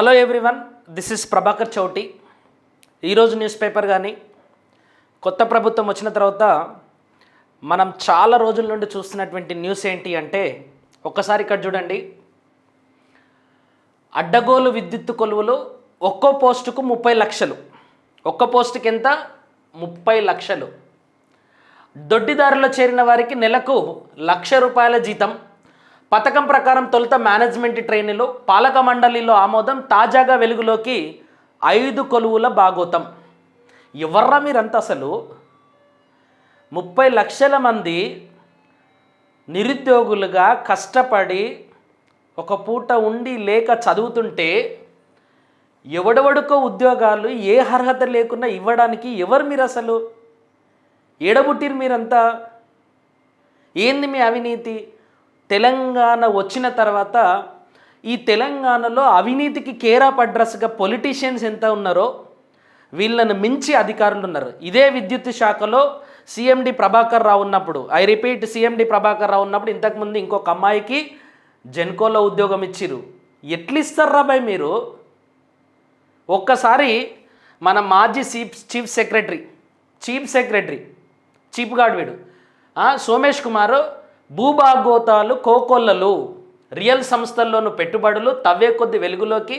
Hello everyone this is Prabhakar Chouti. ఈరోజు news paper కానీ కొత్త ప్రభుత్వం వచ్చిన తర్వాత మనం చాలా రోజుల నుండి చూస్తున్నటువంటి న్యూస్ ఏంటి అంటే ఒక్కసారి ఇక్కడ చూడండి. అడ్డగోలు విద్యుత్ కొలువులు ఒక్కో పోస్టుకు ముప్పై లక్షలు. ఒక్క పోస్టుకి ఎంత? ముప్పై లక్షలు. దొడ్డిదారిలో చేరిన వారికి నెలకు లక్ష రూపాయల జీతం. పథకం ప్రకారం తొలుత మేనేజ్మెంట్ ట్రైనీలు పాలక మండలిలో ఆమోదం తాజాగా వెలుగులోకి ఐదు కొలువుల భాగోతం. ఎవర్రా మీరంతా అసలు? ముప్పై లక్షల మంది నిరుద్యోగులుగా కష్టపడి ఒక పూట ఉండి లేక చదువుతుంటే ఎవడెవడుకో ఉద్యోగాలు ఏ అర్హత లేకుండా ఇవ్వడానికి ఎవరు మీరు అసలు? ఏడబుట్టిరు మీరంతా? ఏంది మీ అవినీతి? తెలంగాణ వచ్చిన తర్వాత ఈ తెలంగాణలో అవినీతికి కేరాప్ అడ్రస్గా పొలిటీషియన్స్ ఎంత ఉన్నారో వీళ్ళను మించి అధికారులు ఉన్నారు. ఇదే విద్యుత్ శాఖలో సీఎండి ప్రభాకర్ రావు ఉన్నప్పుడు I repeat CMD Prabhakar Rao ఉన్నప్పుడు ఇంతకుముందు ఇంకొక అమ్మాయికి జెన్కోలో ఉద్యోగం ఇచ్చిరు ఎట్లిస్తారా ఇస్తారు రాబాయ్ మీరు? ఒక్కసారి మన మాజీ chief chief secretary chief secretary chief guard వీడు. సోమేష్ కుమారు భూభాగోతాలు కోకొల్లలు రియల్ సంస్థల్లోనూ పెట్టుబడులు తవ్వే కొద్ది వెలుగులోకి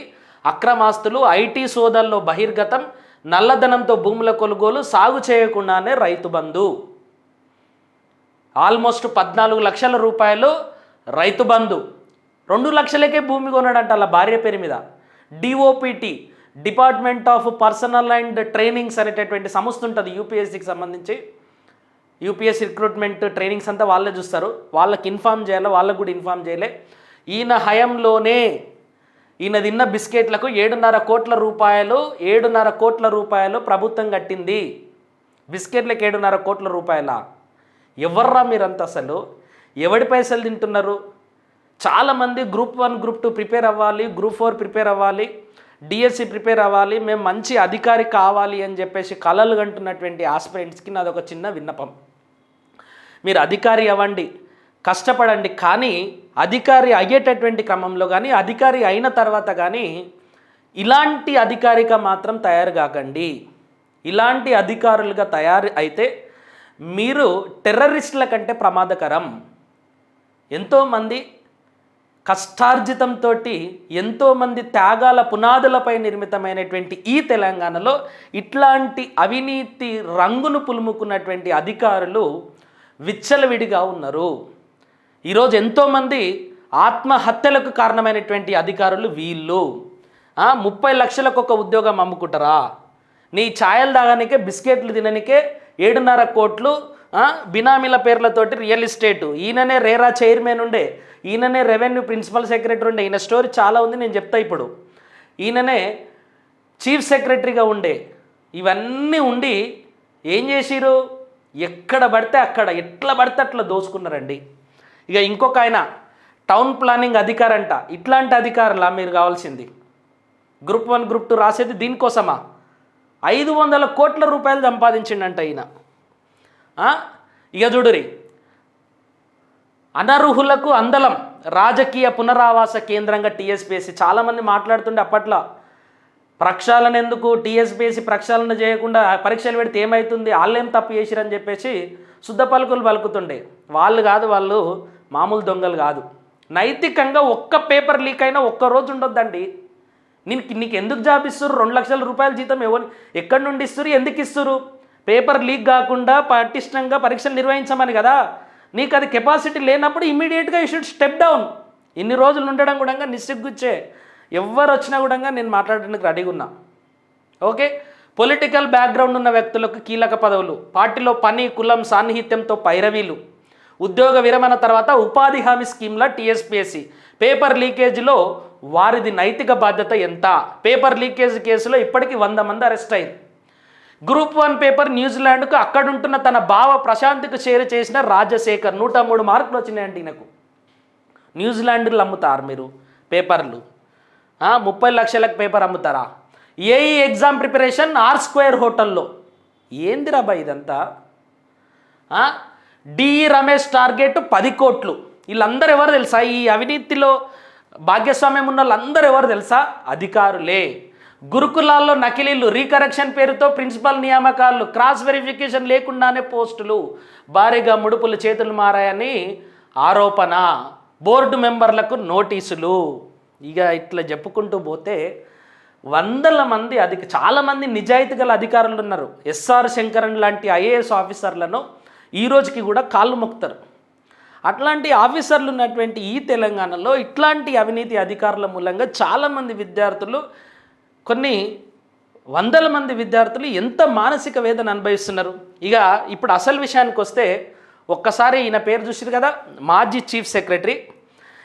అక్రమాస్తులు ఐటీ సోదాల్లో బహిర్గతం నల్లధనంతో భూముల కొనుగోలు సాగు చేయకుండానే రైతు బంధు. ఆల్మోస్ట్ పద్నాలుగు లక్షల రూపాయలు రైతు బంధు. రెండు లక్షలకే భూమి కొన్నాడంట అలా భార్య పేరు మీద. DOPT department of personnel and trainings అనేటటువంటి సంస్థ ఉంటుంది యూపీఎస్సికి సంబంధించి. యూపీఎస్సీ రిక్రూట్మెంట్ ట్రైనింగ్స్ అంతా వాళ్ళే చూస్తారు. వాళ్ళకి ఇన్ఫామ్ చేయాలి? వాళ్ళకు కూడా ఇన్ఫామ్ చేయలే. ఈయన హయంలోనే ఈయన తిన్న బిస్కెట్లకు ఏడున్నర కోట్ల రూపాయలు ఏడున్నర కోట్ల రూపాయలు ప్రభుత్వం కట్టింది. బిస్కెట్లకు ఏడున్నర కోట్ల రూపాయల. ఎవర్రా మీరంతా అసలు? ఎవడి పైసలు తింటున్నారు? చాలామంది group one group two prepare అవ్వాలి గ్రూప్ ఫోర్ ప్రిపేర్ అవ్వాలి డిఎస్సి ప్రిపేర్ అవ్వాలి మేము మంచి అధికారి కావాలి అని చెప్పేసి కలలు కంటున్నటువంటి ఆస్పిరెంట్స్కి నాది ఒక చిన్న విన్నపం. మీరు అధికారి అవ్వండి కష్టపడండి. కానీ అధికారి అయ్యేటటువంటి క్రమంలో కానీ అధికారి అయిన తర్వాత కానీ ఇలాంటి అధికారిగా మాత్రం తయారు కాకండి. ఇలాంటి అధికారులుగా తయారు అయితే మీరు టెర్రరిస్టుల కంటే ప్రమాదకరం. ఎంతోమంది కష్టార్జితంతో ఎంతోమంది త్యాగాల పునాదులపై నిర్మితమైనటువంటి ఈ తెలంగాణలో ఇట్లాంటి అవినీతి రంగును పులుముకున్నటువంటి అధికారులు విచ్చలవిడిగా ఉన్నారు. ఈరోజు ఎంతోమంది ఆత్మహత్యలకు కారణమైనటువంటి అధికారులు వీళ్ళు. ముప్పై లక్షలకు ఒక ఉద్యోగం అమ్ముకుంటారా? నీ ఛాయలు తాగనికే బిస్కెట్లు తిననికే ఏడున్నర కోట్లు బినామీల పేర్లతోటి రియల్ ఎస్టేటు. ఈయననే రేరా చైర్మన్ ఉండే ఈయననే రెవెన్యూ ప్రిన్సిపల్ సెక్రటరీ ఉండే. ఈయన స్టోరీ చాలా ఉంది నేను చెప్తా ఇప్పుడు. ఈయననే చీఫ్ సెక్రటరీగా ఉండే. ఇవన్నీ ఉండి ఏం చేసిరు ఎక్కడ పడితే అక్కడ ఎట్లా పడితే అట్లా దోసుకున్నారండి ఇక ఇంకొక ఆయన టౌన్ ప్లానింగ్ అధికారంట. ఇట్లాంటి అధికారులా మీరు కావాల్సింది. గ్రూప్ వన్ గ్రూప్ టూ రాసేది దీనికోసమా? ఐదు వందల కోట్ల రూపాయలు సంపాదించిండంట ఈయన. ఇక చూడురి. అనర్హులకు అందలం రాజకీయ పునరావాస కేంద్రంగా టీఎస్పీఎస్సీ. చాలామంది మాట్లాడుతుండే అప్పట్లో. ప్రక్షాళన ఎందుకు టీఎస్పీఎస్సీ ప్రక్షాళన చేయకుండా పరీక్షలు పెడితే ఏమవుతుంది వాళ్ళేం తప్పు చేసిరని చెప్పేసి శుద్ధ పలుకులు పలుకుతుండే. వాళ్ళు కాదు వాళ్ళు మామూలు దొంగలు కాదు. నైతికంగా ఒక్క పేపర్ లీక్ అయినా ఒక్క రోజు ఉండొద్దండి. నేను నీకు ఎందుకు జాబ్ ఇస్తారు రెండు లక్షల రూపాయల జీతం ఎవరు ఎక్కడి నుండి ఇస్తారు ఎందుకు ఇస్తారు పేపర్ లీక్ కాకుండా పటిష్టంగా పరీక్షలు నిర్వహించమని కదా. నీకు అది కెపాసిటీ లేనప్పుడు ఇమీడియట్గా యూ షుడ్ స్టెప్ డౌన్. ఇన్ని రోజులు ఉండడం కూడా నిస్సిగ్గుచ్చే. ఎవరు వచ్చినా కూడా నేను మాట్లాడడానికి రెడీగా ఉన్నా. ఓకే పొలిటికల్ బ్యాక్గ్రౌండ్ ఉన్న వ్యక్తులకు కీలక పదవులు. పార్టీలో పని కులం సాన్నిహిత్యంతో పైరవీలు. ఉద్యోగ విరమణ తర్వాత ఉపాధి హామీ స్కీమ్ల టీఎస్పీఎస్సీ పేపర్ లీకేజీలో వారిది నైతిక బాధ్యత ఎంత? పేపర్ లీకేజ్ కేసులో ఇప్పటికీ వంద మంది అరెస్ట్ అయింది గ్రూప్ వన్ పేపర్ న్యూజిలాండ్కు అక్కడుంటున్న తన బావ ప్రశాంత్కు షేర్ చేసిన రాజశేఖర్ నూట మూడు మార్కులు వచ్చినాయండి ఈయనకు. న్యూజిలాండ్లో అమ్ముతారు మీరు? పేపర్లు ముప్పై లక్షలకు పేపర్ అమ్ముతారా? AE exam preparation R square హోటల్లో. ఏందిరా ఇదంతా? డి రమేష్ టార్గెట్ పది కోట్లు. వీళ్ళందరూ ఎవరు తెలుసా? ఈ అవినీతిలో భాగ్యస్వామ్యం ఉన్న వాళ్ళందరూ ఎవరు తెలుసా? అధికారులే. గురుకులాల్లో నకిలీలు రీకరెక్షన్ పేరుతో ప్రిన్సిపల్ నియామకాలు క్రాస్ వెరిఫికేషన్ లేకుండానే పోస్టులు భారీగా ముడుపులు చేతులు మారాయని ఆరోపణ. బోర్డు మెంబర్లకు నోటీసులు. ఇక ఇట్లా చెప్పుకుంటూ పోతే వందల మంది అధిక చాలామంది నిజాయితీ గల అధికారులు ఉన్నారు. ఎస్ఆర్ శంకరన్ లాంటి ఐఏఎస్ ఆఫీసర్లను ఈ రోజుకి కూడా కాళ్ళు మొక్తారు అట్లాంటి ఆఫీసర్లు ఉన్నటువంటి ఈ తెలంగాణలో ఇట్లాంటి అవినీతి అధికారుల మూలంగా చాలామంది విద్యార్థులు కొన్ని వందల మంది విద్యార్థులు ఎంత మానసిక వేదన అనుభవిస్తున్నారు. ఇక ఇప్పుడు అసలు విషయానికి వస్తే ఒక్కసారి ఈయన పేరు చూసారు కదా? మాజీ చీఫ్ సెక్రటరీ.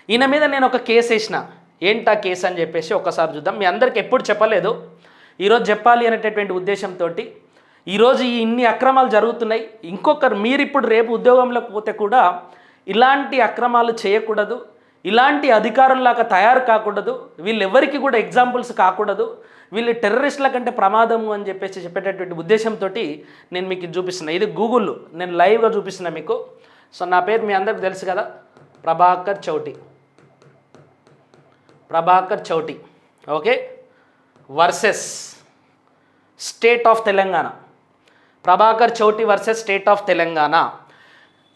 ఈయన మీద నేను ఒక కేసు వేసిన. ఏంటా కేసు అని చెప్పేసి ఒకసారి చూద్దాం. మీ అందరికి ఎప్పుడు చెప్పలేదు. ఈరోజు చెప్పాలి అనేటటువంటి ఉద్దేశంతో ఈరోజు ఈ ఇన్ని అక్రమాలు జరుగుతున్నాయి. ఇంకొకరు మీరు ఇప్పుడు రేపు ఉద్యోగంలోకి పోతే కూడా ఇలాంటి అక్రమాలు చేయకూడదు. ఇలాంటి అధికారంలాగా తయారు కాకూడదు. వీళ్ళెవరికి కూడా ఎగ్జాంపుల్స్ కాకూడదు. వీళ్ళు టెర్రరిస్టుల కంటే ప్రమాదము అని చెప్పేసి చెప్పేటటువంటి ఉద్దేశంతో నేను మీకు చూపిస్తున్నా. ఇది గూగుల్. నేను లైవ్గా చూపిస్తున్నా మీకు. సో నా పేరు మీ అందరికి తెలుసు కదా Prabhakar Chouti. Prabhakar Chouti. Okay? Versus state of Telangana. Prabhakar Chouti versus state of Telangana.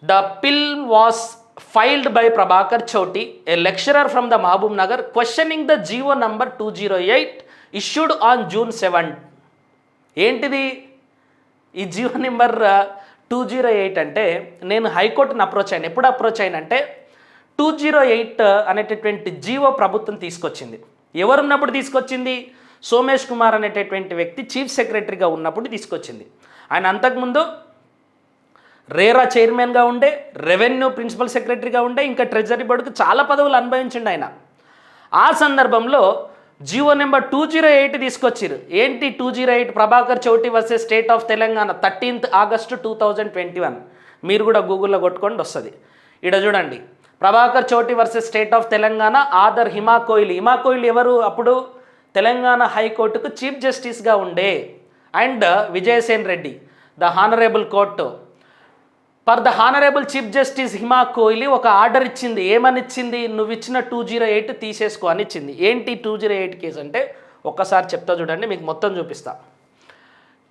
The PIL was filed by Prabhakar Chouti. A lecturer from the Mahabubnagar questioning the GO number two zero eight issued on June seven ఏంటిది? ఈ GO number two zero eight అంటే నేను హైకోర్టుని approach అయ్యాను ఎప్పుడు approach అయ్యానంటే two zero eight అనేటటువంటి GO ప్రభుత్వం తీసుకొచ్చింది. ఎవరున్నప్పుడు తీసుకొచ్చింది? సోమేష్ కుమార్ అనేటటువంటి వ్యక్తి చీఫ్ సెక్రటరీగా ఉన్నప్పుడు తీసుకొచ్చింది. ఆయన అంతకుముందు రేరా చైర్మన్గా ఉండే రెవెన్యూ ప్రిన్సిపల్ సెక్రటరీగా ఉండే ఇంకా ట్రెజరీ బోర్డుకు చాలా పదవులు అనుభవించిండు ఆయన. ఆ సందర్భంలో GO number two zero eight తీసుకొచ్చిర్రు. ఏంటి two zero eight? Prabhakar Chouti versus state of Telangana thirteenth August two thousand twenty one. మీరు కూడా గూగుల్లో కొట్టుకోండి వస్తుంది. ఇక్కడ చూడండి. Prabhakar Chouti versus state of Telangana other Hima Kohli Hima Kohli ఎవరు? అప్పుడు తెలంగాణ హైకోర్టుకు చీఫ్ జస్టిస్గా ఉండే and Vijaysen Reddy the honourable court. For the honourable chief justice Hima Kohli ఒక ఆర్డర్ ఇచ్చింది. ఏమనిచ్చింది? నువ్వు ఇచ్చిన టూ జీరో ఎయిట్ తీసేసుకో అని ఇచ్చింది ఏంటి టూ జీరో ఎయిట్ కేసు అంటే? ఒక్కసారి చెప్తా చూడండి మీకు మొత్తం చూపిస్తా.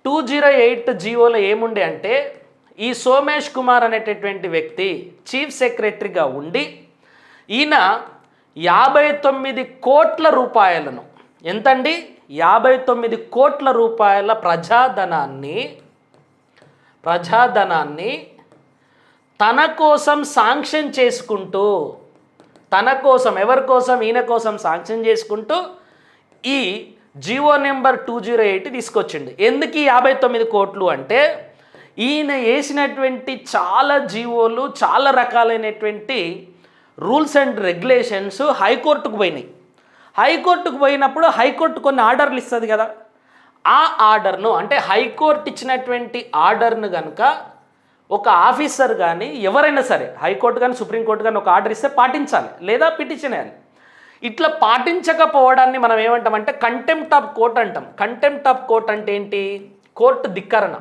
టూ జీరో ఎయిట్ జీవోలో ఏముండే అంటే ఈ సోమేష్ కుమార్ అనేటటువంటి వ్యక్తి చీఫ్ సెక్రటరీగా ఉండి ఈయన యాభై తొమ్మిది కోట్ల రూపాయలను ఎంతండి? యాభై తొమ్మిది కోట్ల రూపాయల ప్రజాధనాన్ని ప్రజాధనాన్ని తన కోసం శాంక్షన్ చేసుకుంటూ తన కోసం ఎవరి కోసం? ఈయన కోసం శాంక్షన్ చేసుకుంటూ ఈ GO number two zero eight తీసుకొచ్చిండు. ఎందుకు యాభై తొమ్మిది కోట్లు అంటే ఈయన వేసినటువంటి చాలా జీవోలు చాలా రకాలైనటువంటి రూల్స్ అండ్ రెగ్యులేషన్స్ హైకోర్టుకు పోయినాయి. హైకోర్టుకు పోయినప్పుడు హైకోర్టు కొన్ని ఆర్డర్లు ఇస్తుంది కదా. ఆ ఆర్డర్ను అంటే హైకోర్టు ఇచ్చినటువంటి ఆర్డర్ను కనుక ఒక ఆఫీసర్ కానీ ఎవరైనా సరే హైకోర్టు కానీ సుప్రీంకోర్టు కానీ ఒక ఆర్డర్ ఇస్తే పాటించాలి లేదా పిటిషన్ వేయాలి. ఇట్లా పాటించకపోవడాన్ని మనం ఏమంటామంటే కంటెంప్ట్ ఆఫ్ కోర్ట్ అంటాం. కంటెంప్ట్ ఆఫ్ కోర్ట్ అంటే ఏంటి? కోర్టు ధిక్కరణ.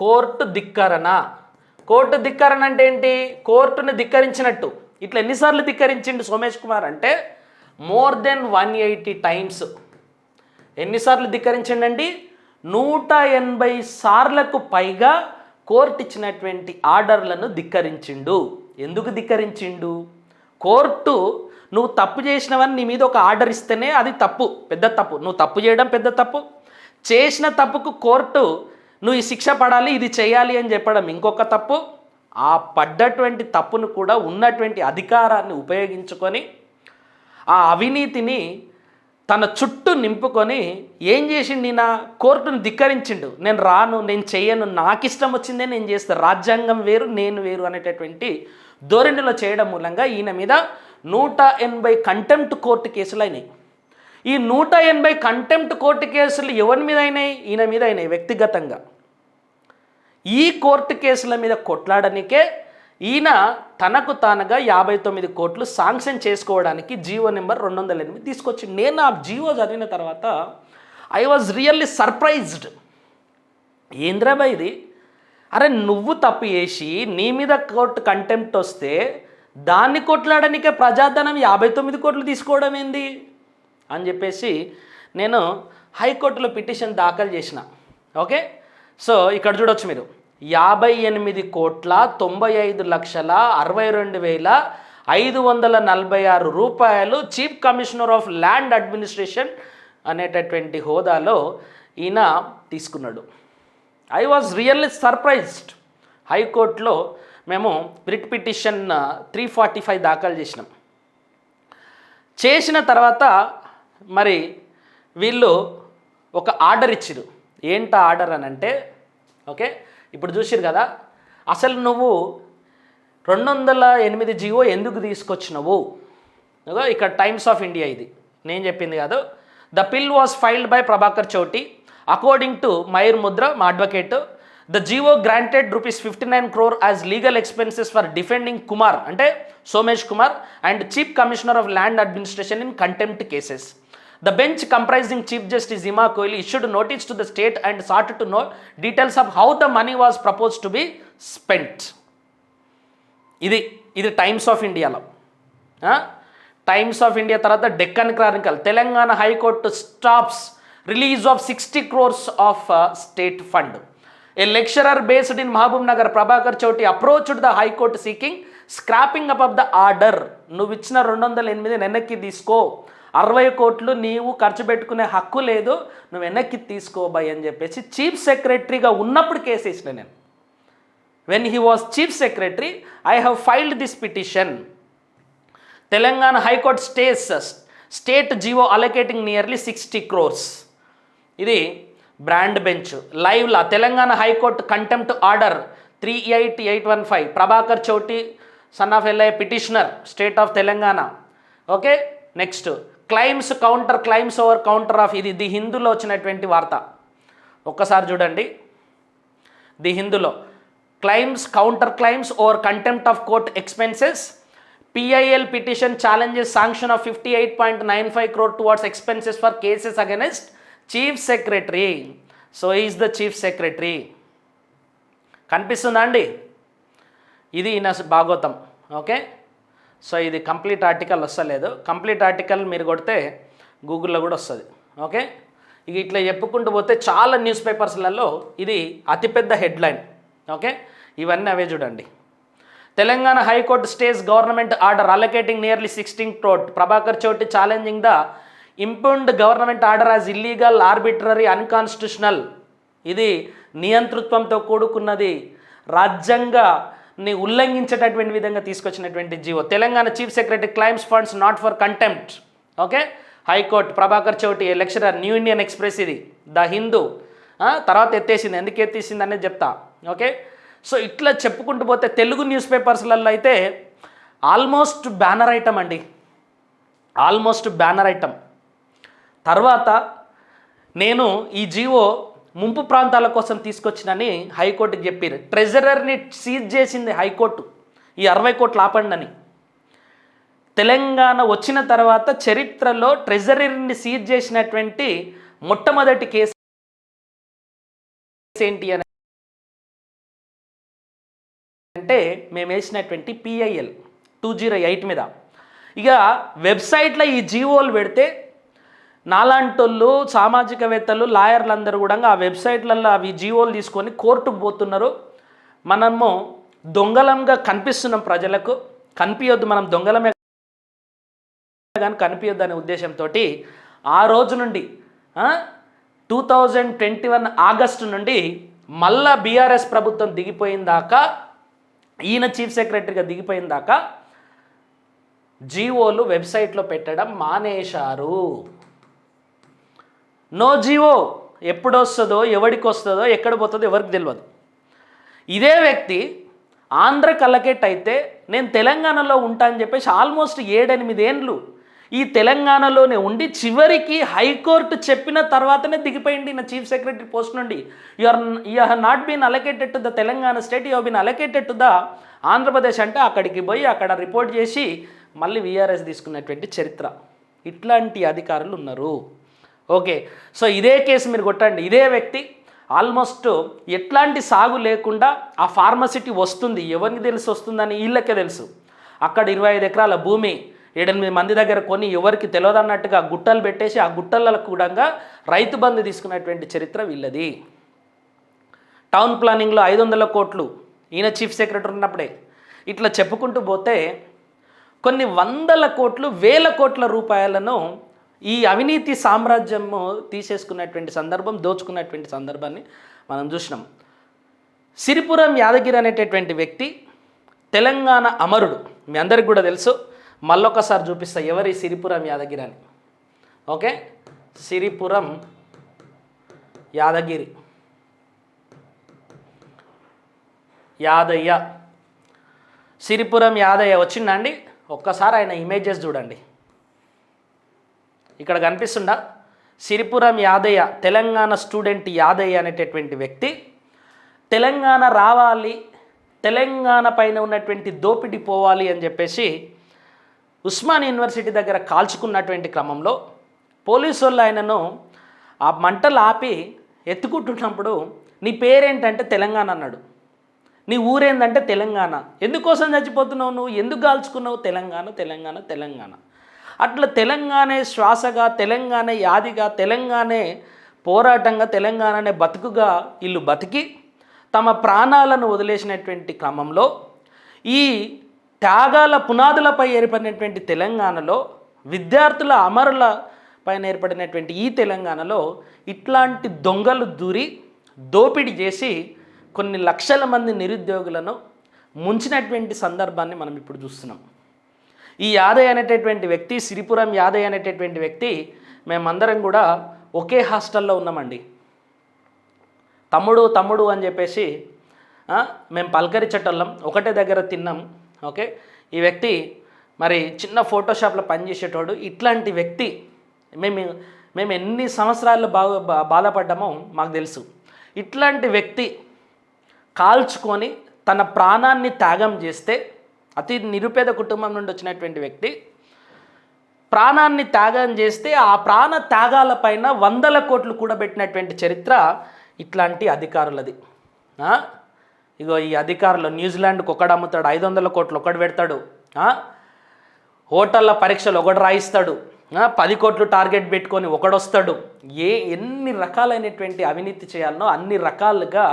కోర్టు ధిక్కరణ. కోర్టు ధిక్కరణ అంటే ఏంటి? కోర్టుని ధిక్కరించినట్టు. ఇట్లా ఎన్నిసార్లు ధిక్కరించిండు సోమేష్ కుమార్ అంటే more than one eighty times. ఎన్నిసార్లు ధిక్కరించండి నూట ఎనభై సార్లకు పైగా కోర్టు ఇచ్చినటువంటి ఆర్డర్లను ధిక్కరించిండు. ఎందుకు ధిక్కరించిండు? కోర్టు నువ్వు తప్పు చేసినవని నీ మీద ఒక ఆర్డర్ ఇస్తేనే అది తప్పు పెద్ద తప్పు. నువ్వు తప్పు చేయడం పెద్ద తప్పు. చేసిన తప్పుకు కోర్టు నువ్వు ఈ శిక్ష పడాలి ఇది చేయాలి అని చెప్పడం ఇంకొక తప్పు. ఆ పడ్డటువంటి తప్పును కూడా ఉన్నటువంటి అధికారాన్ని ఉపయోగించుకొని ఆ అవినీతిని తన చుట్టూ నింపుకొని ఏం చేసిండు నా కోర్టును ధిక్కరించిండు. నేను రాను నేను చేయను నాకు ఇష్టం వచ్చిందే నేను చేస్తాను రాజ్యాంగం వేరు నేను వేరు అనేటటువంటి ధోరణిలో చేయడం మూలంగా ఈయన మీద నూట ఎనభై కంటెంప్ట్ కోర్టు కేసులు అయినాయి. ఈ నూట ఎనభై కంటెంప్ట్ కోర్టు కేసులు ఎవరి మీద అయినాయి ఈయన మీద అయినాయి వ్యక్తిగతంగా. ఈ కోర్టు కేసుల మీద కొట్లాడనికే ఈయన తనకు తానుగా యాభై తొమ్మిది కోట్లు శాంక్షన్ చేసుకోవడానికి జీవో నెంబర్ రెండు వందల ఎనిమిది తీసుకొచ్చి నేను ఆ జీవో చదివిన తర్వాత ఐ వాజ్ రియల్లీ సర్ప్రైజ్డ్ ఏంద్రాబా ఇది? అరే నువ్వు తప్పు చేసి నీ మీద కోర్టు కంటెంప్ట్ వస్తే దాన్ని కొట్లాడనికే ప్రజాధనం యాభై తొమ్మిది కోట్లు తీసుకోవడం ఏంది? అని చెప్పేసి నేను హైకోర్టులో పిటిషన్ దాఖలు చేసిన. ఓకే? సో ఇక్కడ చూడొచ్చు మీరు. యాభై ఎనిమిది కోట్ల తొంభై ఐదు లక్షల అరవై రెండు వేల ఐదు వందల నలభై ఆరు రూపాయలు chief commissioner of land administration అనేటటువంటి హోదాలో ఈయన తీసుకున్నాడు. I was really surprised. హైకోర్టులో మేము writ petition three forty five దాఖలు చేసినాం. చేసిన తర్వాత మరి వీళ్ళు ఒక ఆర్డర్ ఇచ్చిరు ఏంట ఆర్డర్ అని అంటే ఓకే ఇప్పుడు చూసిరు కదా అసలు నువ్వు రెండు వందల ఎనిమిది జీవో ఎందుకు తీసుకొచ్చినవు? ఇక్కడ టైమ్స్ ఆఫ్ ఇండియా ఇది. నేను చెప్పింది కాదు. The PIL was filed by Prabhakar Chouti. According to Mayur Mudra మా advocate the GO granted rupees fifty nine crore as legal expenses for defending Kumar అంటే Somesh Kumar and chief commissioner of land administration in contempt cases. The bench comprising chief justice Zima Kohli issued notice to the state and sought to know details of how the money was propose to be spent ఇది ఇది times of ఇండియాలో Times of India తర్వాత Deccan Chronicle Telangana high court stops release of sixty crores of state fund a lecturer based in Mahabubnagar Prabhakar Chouti approached the high court seeking scrapping up of the order నువ్వు ఇచ్చిన రెండు వందల ఎనిమిది వెనక్కి తీసుకో. అరవై కోట్లు నీవు ఖర్చు పెట్టుకునే హక్కు లేదు నువ్వు వెనక్కి తీసుకోబాయ్ అని చెప్పేసి చీఫ్ సెక్రటరీగా ఉన్నప్పుడు కేసు వేసిన నేను. When he was chief secretary I have filed this petition Telangana high court stays state GO allocating nearly sixty crores ఇది bar and bench LiveLaw Telangana high court contempt order three eight eight one five Prabhakar Chouti son of LI petitioner state of Telangana. Okay next claims counter claims over counter of ఇది the హిందూలో వచ్చినటువంటి వార్త. ఒక్కసారి చూడండి. The హిందూలో claims counter claims over contempt of court expenses. PIL petition challenges sanction of fifty eight point nine five crore towards expenses for cases against chief secretary. So is the chief secretary కనిపిస్తుందా అండి? ఇది నా భాగవతం okay so ఇది complete article వస్తలేదు. Complete article మీరు కొడితే గూగుల్లో కూడా వస్తుంది. ఓకే? ఇక ఇట్లా చెప్పుకుంటూ పోతే చాలా న్యూస్ పేపర్స్లలో ఇది అతిపెద్ద హెడ్లైన్. ఓకే? ఇవన్నీ అవే చూడండి. Telangana high court stays government order allocating nearly sixteen crore Prabhakar Chouti challenging the impugned government order as illegal arbitrary unconstitutional. ఇది నియంతృత్వంతో కూడుకున్నది. రాజ్యాంగ ని ఉల్లంఘించేటటువంటి విధంగా తీసుకొచ్చినటువంటి GO. Telangana chief secretary claims funds not for contempt. Okay? High court Prabhakar Chouti lecturer New Indian Express ఇది. The Hindu. తర్వాత ఎత్తేసింది. ఎందుకు ఎత్తేసింది అనేది చెప్తా. ఓకే? సో ఇట్లా చెప్పుకుంటూ పోతే తెలుగు న్యూస్ పేపర్స్లలో అయితే ఆల్మోస్ట్ బ్యానర్ ఐటమ్ అండి. Almost banner item. తర్వాత నేను ఈ జీవో ముంపు ప్రాంతాల కోసం తీసుకొచ్చినని హైకోర్టుకి చెప్పారు ట్రెజరర్ని సీజ్ చేసింది హైకోర్టు. ఈ అరవై కోట్లు ఆపండి అని తెలంగాణ వచ్చిన తర్వాత చరిత్రలో ట్రెజరీని సీజ్ చేసినటువంటి మొట్టమొదటి కేసు ఏంటి అని అంటే మేము వేసినటువంటి పిఐఎల్ టూ జీరో ఎయిట్ మీద. ఇక వెబ్సైట్లో ఈ జీవోలు పెడితే నాలాంటోళ్ళు సామాజికవేత్తలు లాయర్లు అందరూ కూడా ఆ వెబ్సైట్లలో అవి జీవోలు తీసుకొని కోర్టుకు పోతున్నారు. మనము దొంగలంగా కనిపిస్తున్నాం ప్రజలకు. కనిపించొద్దు మనం దొంగలమే కానీ కనిపించొద్దు అనే ఉద్దేశంతో ఆ రోజు నుండి two thousand twenty one August నుండి మళ్ళా బీఆర్ఎస్ ప్రభుత్వం దిగిపోయిన దాకా ఈయన చీఫ్ సెక్రటరీగా దిగిపోయిన దాకా జీవోలు వెబ్సైట్లో పెట్టడం మానేశారు. నో జీవో ఎప్పుడు వస్తుందో ఎవరికి వస్తుందో ఎక్కడ పోతుందో ఎవరికి తెలియదు ఇదే వ్యక్తి ఆంధ్ర కలకెట్ అయితే నేను తెలంగాణలో ఉంటా అని చెప్పేసి ఆల్మోస్ట్ ఏడెనిమిది ఏండ్లు ఈ తెలంగాణలోనే ఉండి చివరికి హైకోర్టు చెప్పిన తర్వాతనే దిగిపోయింది నా చీఫ్ సెక్రటరీ పోస్ట్ నుండి. You are you not been allocated to the Telangana state you been allocated to the Andhra Pradesh అంటే అక్కడికి పోయి అక్కడ రిపోర్ట్ చేసి మళ్ళీ విఆర్ఎస్ తీసుకున్నటువంటి చరిత్ర. ఇట్లాంటి అధికారులు ఉన్నారు. ఓకే. సో ఇదే కేసు మీరు కొట్టండి. ఇదే వ్యక్తి ఆల్మోస్ట్ ఎట్లాంటి సాగు లేకుండా ఆ ఫార్మసిటీ వస్తుంది. ఎవరికి తెలిసి వస్తుందని? వీళ్ళకే తెలుసు. అక్కడ ఇరవై ఐదు ఎకరాల భూమి ఏడెనిమిది మంది దగ్గర కొని ఎవరికి తెలియదన్నట్టుగా గుట్టలు పెట్టేసి ఆ గుట్టలకు కూడా రైతు బంధు తీసుకున్నటువంటి చరిత్ర వీళ్ళది. టౌన్ ప్లానింగ్లో ఐదు వందల కోట్లు ఈయన చీఫ్ సెక్రటరీ ఉన్నప్పుడే. ఇట్లా చెప్పుకుంటూ పోతే కొన్ని వందల కోట్లు వేల కోట్ల రూపాయలను ఈ అవినీతి సామ్రాజ్యము తీసేసుకున్నటువంటి సందర్భం దోచుకున్నటువంటి సందర్భాన్ని మనం చూసినాం. సిరిపురం యాదగిరి అనేటటువంటి వ్యక్తి తెలంగాణ అమరుడు. మీ అందరికి కూడా తెలుసు. మళ్ళొకసారి చూపిస్తా ఎవరి సిరిపురం యాదగిరి అని. ఓకే? సిరిపురం యాదగిరి. యాదయ్య. సిరిపురం యాదయ్య వచ్చిందండి ఒక్కసారి ఆయన ఇమేజెస్ చూడండి. ఇక్కడ కనిపిస్తుందా? సిరిపురం యాదయ్య తెలంగాణ స్టూడెంట్ యాదయ్య అనేటటువంటి వ్యక్తి. తెలంగాణ రావాలి తెలంగాణ పైన ఉన్నటువంటి దోపిడీ పోవాలి అని చెప్పేసి ఉస్మాన్ యూనివర్సిటీ దగ్గర కాల్చుకున్నటువంటి క్రమంలో పోలీసు వాళ్ళు ఆయనను ఆ మంటలు ఆపి ఎత్తుకుంటున్నప్పుడు నీ పేరేంటంటే తెలంగాణ అన్నాడు. నీ ఊరేందంటే తెలంగాణ. ఎందుకోసం చచ్చిపోతున్నావు నువ్వు? ఎందుకు కాల్చుకున్నావు? తెలంగాణ తెలంగాణ తెలంగాణ. అట్లా తెలంగాణే శ్వాసగా తెలంగాణ యాదిగా తెలంగాణ పోరాటంగా తెలంగాణనే బతుకుగా ఇల్లు బతికి తమ ప్రాణాలను వదిలేసినటువంటి క్రమంలో ఈ త్యాగాల పునాదులపై ఏర్పడినటువంటి తెలంగాణలో విద్యార్థుల అమరుల పైన ఏర్పడినటువంటి ఈ తెలంగాణలో ఇట్లాంటి దొంగలు దూరి దోపిడీ చేసి కొన్ని లక్షల మంది నిరుద్యోగులను ముంచినటువంటి సందర్భాన్ని మనం ఇప్పుడు చూస్తున్నాం. ఈ యాదయ్య అనేటటువంటి వ్యక్తి సిరిపురం యాదయ్య అనేటటువంటి వ్యక్తి మేమందరం కూడా ఒకే హాస్టల్లో ఉన్నామండి. తమ్ముడు తమ్ముడు అని చెప్పేసి మేము మేము పలకరించటోళ్ళం ఒకటే దగ్గర తిన్నాం ఓకే? ఈ వ్యక్తి మరి చిన్న ఫోటోషాప్లో పనిచేసేటోడు. ఇట్లాంటి వ్యక్తి మేము మేము ఎన్ని సంవత్సరాలు బాగా బా- బాధపడ్డామో మాకు తెలుసు. ఇట్లాంటి వ్యక్తి కాల్చుకొని తన ప్రాణాన్ని త్యాగం చేస్తే అతి నిరుపేద కుటుంబం నుండి వచ్చినటువంటి వ్యక్తి ప్రాణాన్ని త్యాగం చేస్తే ఆ ప్రాణ త్యాగాలపైన వందల కోట్లు కూడబెట్టినటువంటి చరిత్ర ఇట్లాంటి అధికారులది. ఇగో ఈ అధికారులు న్యూజిలాండ్కి ఒకడు అమ్ముతాడు ఐదు వందల కోట్లు ఒకడు పెడతాడు హోటళ్ళ పరీక్షలు ఒకడు రాయిస్తాడు పది కోట్లు టార్గెట్ పెట్టుకొని ఒకడొస్తాడు. ఏ ఎన్ని రకాలైనటువంటి అవినీతి చేయాలనో అన్ని రకాలుగా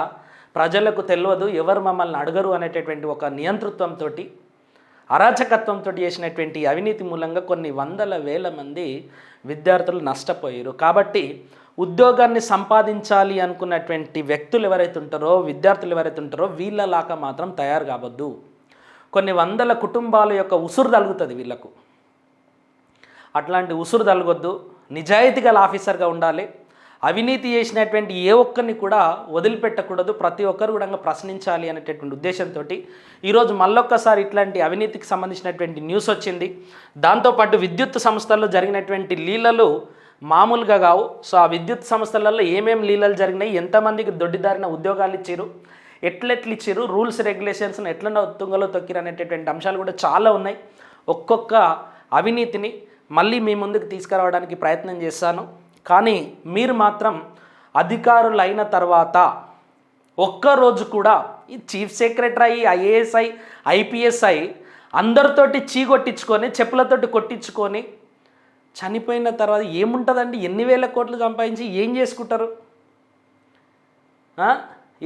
ప్రజలకు తెలియదు ఎవరు మమ్మల్ని అడగరు అనేటటువంటి ఒక నియంతృత్వంతో అరాచకత్వంతో చేసినటువంటి అవినీతి మూలంగా కొన్ని వందల వేల మంది విద్యార్థులు నష్టపోయారు. కాబట్టి ఉద్యోగాన్ని సంపాదించాలి అనుకున్నటువంటి వ్యక్తులు ఎవరైతే ఉంటారో విద్యార్థులు ఎవరైతే ఉంటారో వీళ్ళలాగా మాత్రం తయారు కావద్దు. కొన్ని వందల కుటుంబాల యొక్క ఉసురు తలుగుతుంది వీళ్ళకు. అట్లాంటి ఉసురు తలగొద్దు. నిజాయితీ గల ఆఫీసర్గా ఉండాలి. అవినీతి చేసినటువంటి ఏ ఒక్కరిని కూడా వదిలిపెట్టకూడదు. ప్రతి ఒక్కరు కూడా ప్రశ్నించాలి అనేటటువంటి ఉద్దేశంతో ఈరోజు మళ్ళొక్కసారి ఇట్లాంటి అవినీతికి సంబంధించినటువంటి న్యూస్ వచ్చింది. దాంతోపాటు విద్యుత్ సంస్థల్లో జరిగినటువంటి లీలలు మామూలుగా కావు. సో ఆ విద్యుత్ సంస్థలలో ఏమేమి లీలలు జరిగినాయి? ఎంతమందికి దొడ్డిదారిన ఉద్యోగాలు ఇచ్చారు? ఎట్లెట్లు ఇచ్చారు? రూల్స్ రెగ్యులేషన్స్ని ఎట్లా తుంగలో తొక్కిరు అనేటటువంటి అంశాలు కూడా చాలా ఉన్నాయి. ఒక్కొక్క అవినీతిని మళ్ళీ మీ ముందుకు తీసుకురావడానికి ప్రయత్నం చేస్తాను. కానీ మీరు మాత్రం అధికారులైన తర్వాత ఒక్కరోజు కూడా ఈ చీఫ్ సెక్రటరీ ఐఏఎస్ఐ ఐపీఎస్ఐ అందరితోటి చీ కొట్టించుకొని చెప్పులతోటి కొట్టించుకొని చనిపోయిన తర్వాత ఏముంటుందండి? ఎన్ని వేల కోట్లు సంపాదించి ఏం చేసుకుంటారు?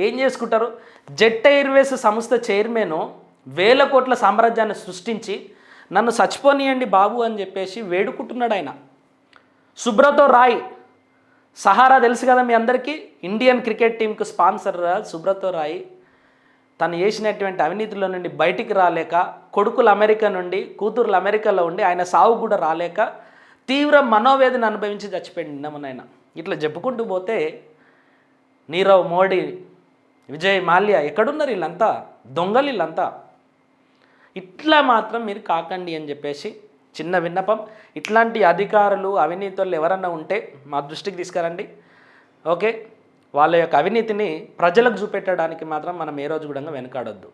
ఏం చేసుకుంటారు? జెట్ ఎయిర్వేస్ సంస్థ చైర్మన్ వేల కోట్ల సామ్రాజ్యాన్ని సృష్టించి నన్ను చచ్చిపోనియండి బాబు అని చెప్పేసి వేడుకుంటున్నాడు ఆయన. సుబ్రతో రాయ్. సహారా తెలుసు కదా మీ అందరికీ? ఇండియన్ క్రికెట్ టీంకు స్పాన్సర్ సుబ్రతో రాయ్. తను చేసినటువంటి అవినీతిలో నుండి బయటికి రాలేక కొడుకులు అమెరికా నుండి కూతురులు అమెరికాలో ఉండి ఆయన సావు కూడా రాలేక తీవ్ర మనోవేదన అనుభవించి చచ్చిపోయింది నిన్నమని ఆయన ఇట్లా చెప్పుకుంటూ పోతే నీరవ్ మోడీ విజయ్ మాల్యా ఎక్కడున్నారు వీళ్ళంతా? దొంగలు వీళ్ళంతా? ఇట్లా మాత్రం మీరు కాకండి అని చెప్పేసి చిన్న విన్నపం. ఇట్లాంటి అధికారులు అవినీతులు ఎవరన్నా ఉంటే మా దృష్టికి తీసుకురండి. ఓకే? వాళ్ళ యొక్క అవినీతిని ప్రజలకు చూపెట్టడానికి మాత్రం మనం ఏ రోజు కూడా వెనకాడొద్దు.